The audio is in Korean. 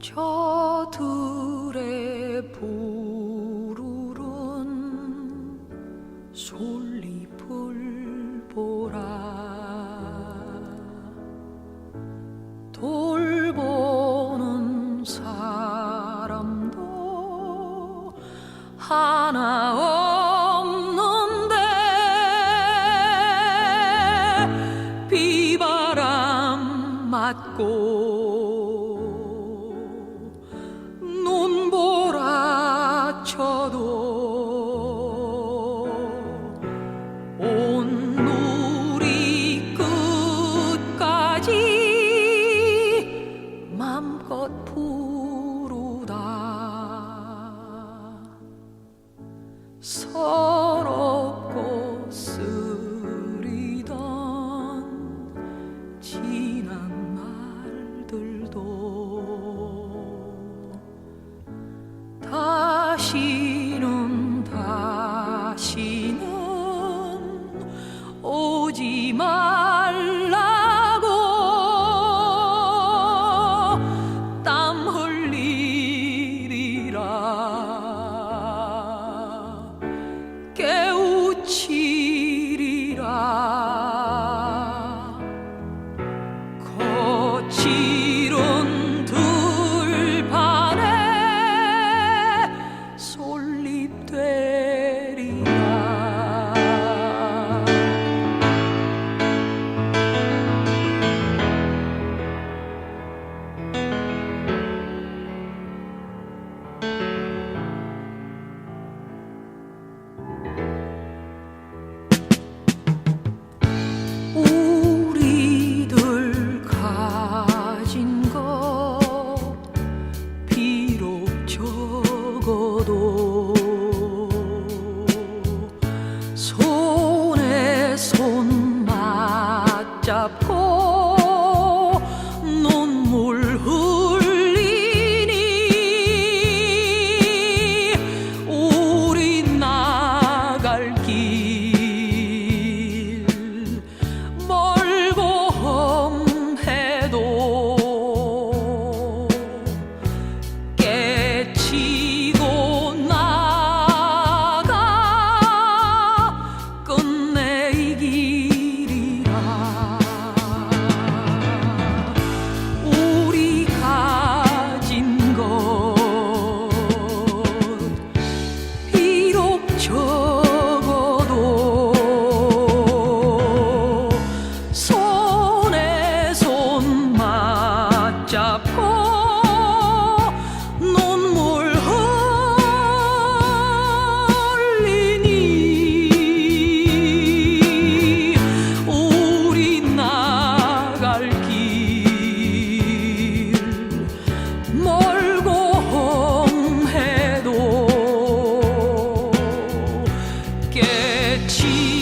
저 둘의 보루론 솔잎을 보라. 돌보는 사람도 하나 없는데 비바람 맞고 서럽고 쓰리던 지난 aqui. 멀고 험해도 깨치